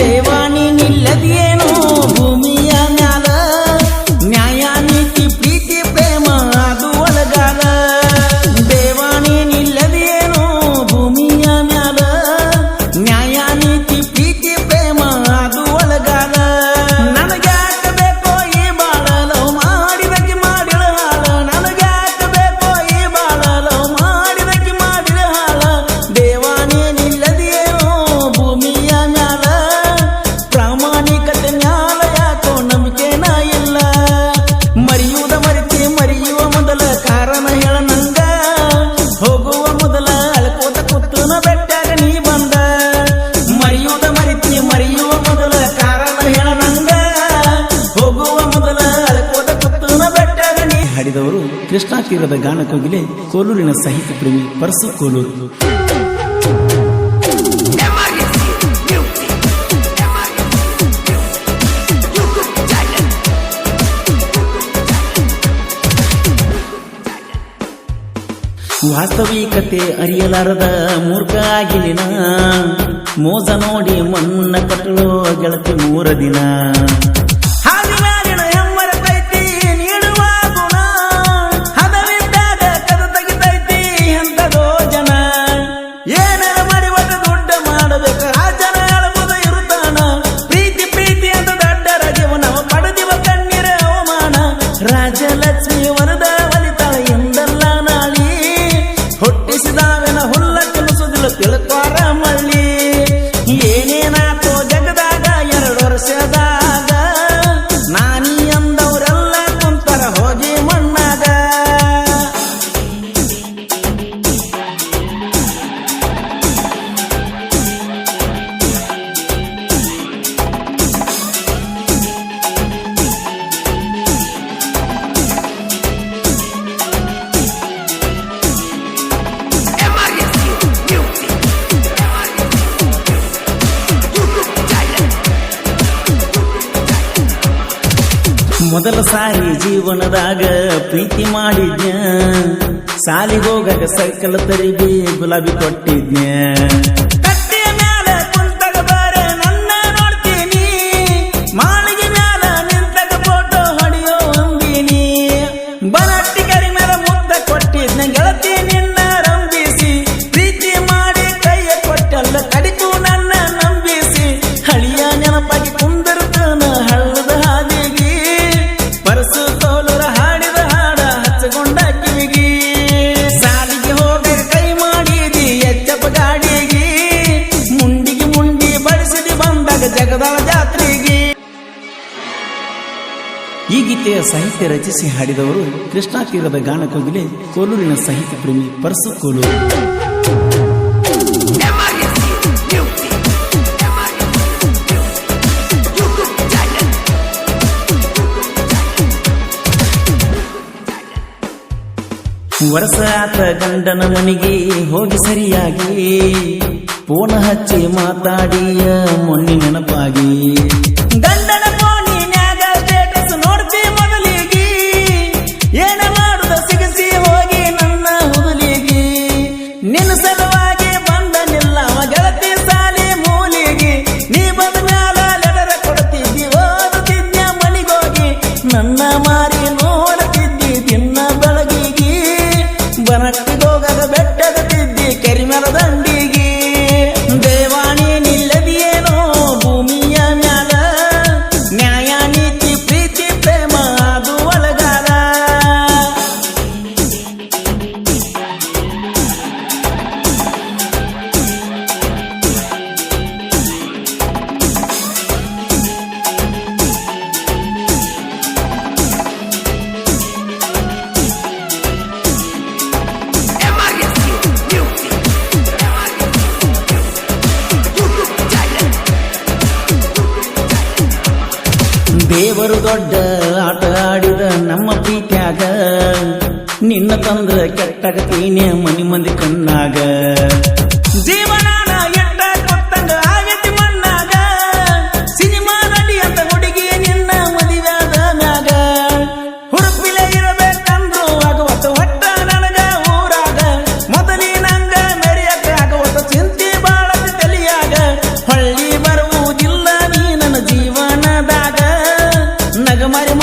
దేవాణి నిల్లదియే ಕೃಷ್ಣಾ ತೀರದ ಕೋಲೂರಿನ ಸಾಹಿತ್ಯ ಪ್ರೇಮಿ ಪರಸು ಕೋಲೂರು. ವಾಸ್ತವಿಕತೆ ಅರಿಯಲಾರದ ಮೂರ್ಖ ಆಗಿಲಿನ, ಮೋಸ ನೋಡಿ ಮನ್ನ ಕಟ್ಟಲು ಗೆಳತಿ ಮೂರ ದಿನ ಮೊದಲ ಸಾರಿ ಜೀವನದಾಗ ಪ್ರೀತಿ ಮಾಡಿದ್ಯ ಸಾಲಿಗೋಗಾಗ ಸೈಕಲ್ ತರಿಗೆ ಗುಲಾಬಿ ಕೊಟ್ಟಿದ್ಯಾ ಜಗದಾಳ ಜಾತ್ರೆಗೆ. ಈ ಗೀತೆಯ ಸಾಹಿತ್ಯ ರಚಿಸಿ ಹಾಡಿದವರು ಕೃಷ್ಣಾ ತೀರದ ಕೋಲೂರಿನ ಸಾಹಿತ್ಯ ಪ್ರೇಮಿ ಪರಸು ಕೋಲೂರು. ವರಸ ಆತ ಗಂಡನ ಮನೆಗೆ ಹೋಗಿ ಸರಿಯಾಗಿ. ಪೋಣ ಹಚ್ಚಿ ಮಾತಾಡಿಯ ಮೊನ್ನೆ ನೆನಪಾಗಿ. ಗಂಡ ದೇವರು ದೊಡ್ಡ ಆಟ ಆಡಿದ ನಮ್ಮ ಪ್ರೀತ್ಯಾಗ. ನಿನ್ನ ತಂದ್ರ ಕೆಟ್ಟಾಗತೀನೇ ಮನಿ ಮಂದಿ ಕಣ್ಣಾಗ.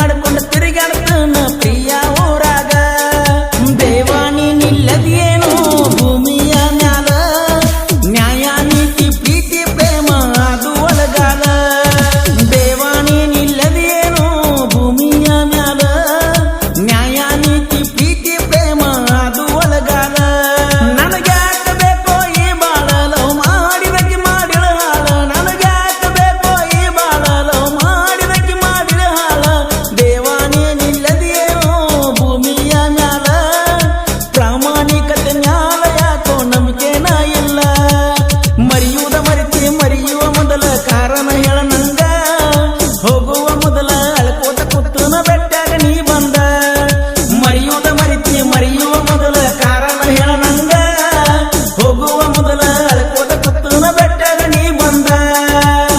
ಮಾಡಿಕೊಂಡು ತಿರುಗಾಡ್ತಾನ ಪ್ರಿಯ.